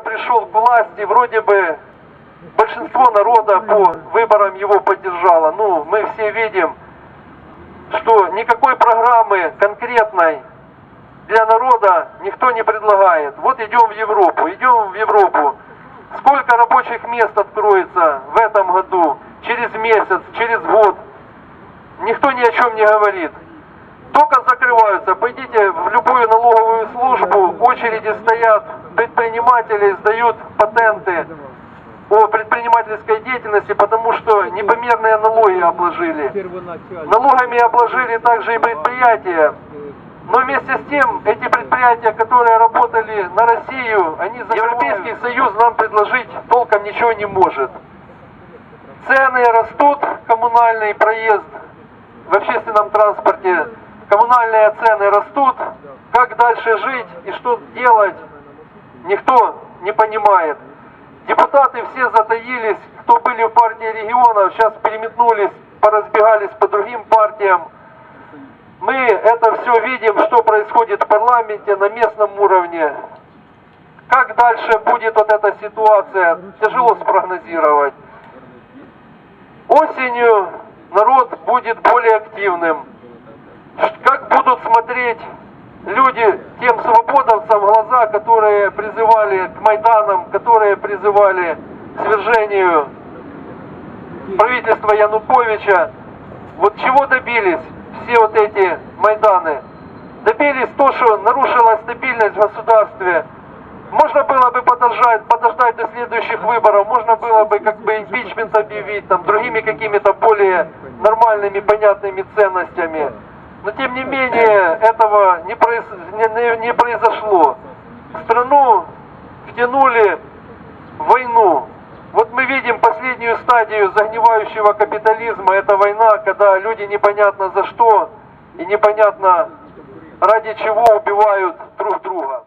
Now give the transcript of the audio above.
пришел к власти, вроде бы большинство народа по выборам его поддержало. Ну, мы все видим, что никакой программы конкретной для народа никто не предлагает. Вот идем в Европу, идем в Европу. Сколько рабочих мест откроется в этом году, через месяц, через год? Никто ни о чем не говорит. Только закрываются. Пойдите в любую налоговую службу, очереди стоят, предприниматели сдают патенты о предпринимательской деятельности, потому что непомерные налоги обложили. Налогами обложили также и предприятия. Но вместе с тем, эти предприятия, которые работали на Россию, они за Европейский Союз нам предложить толком ничего не может. Цены растут, коммунальный проезд в общественном транспорте, коммунальные цены растут. Как дальше жить и что делать, никто не понимает. Депутаты все затаились, кто были в партии регионов, сейчас переметнулись, поразбегались по другим партиям. Мы это все видим, что происходит в парламенте на местном уровне. Как дальше будет вот эта ситуация, тяжело спрогнозировать. Осенью народ будет более активным. Как будут смотреть люди тем свободовцам в глаза, которые призывали к Майданам, которые призывали к свержению правительства Януковича. Вот чего добились все вот эти Майданы? Добились то, что нарушилась стабильность в государстве. Можно было бы подождать, подождать до следующих выборов, можно было бы как бы импичмент объявить, там, другими какими-то более нормальными, понятными ценностями. Но тем не менее этого не, произ- не- не- не произошло. Страну втянули в войну. Вот мы видим последнюю стадию загнивающего капитализма. Это война, когда люди непонятно за что и непонятно ради чего убивают друг друга.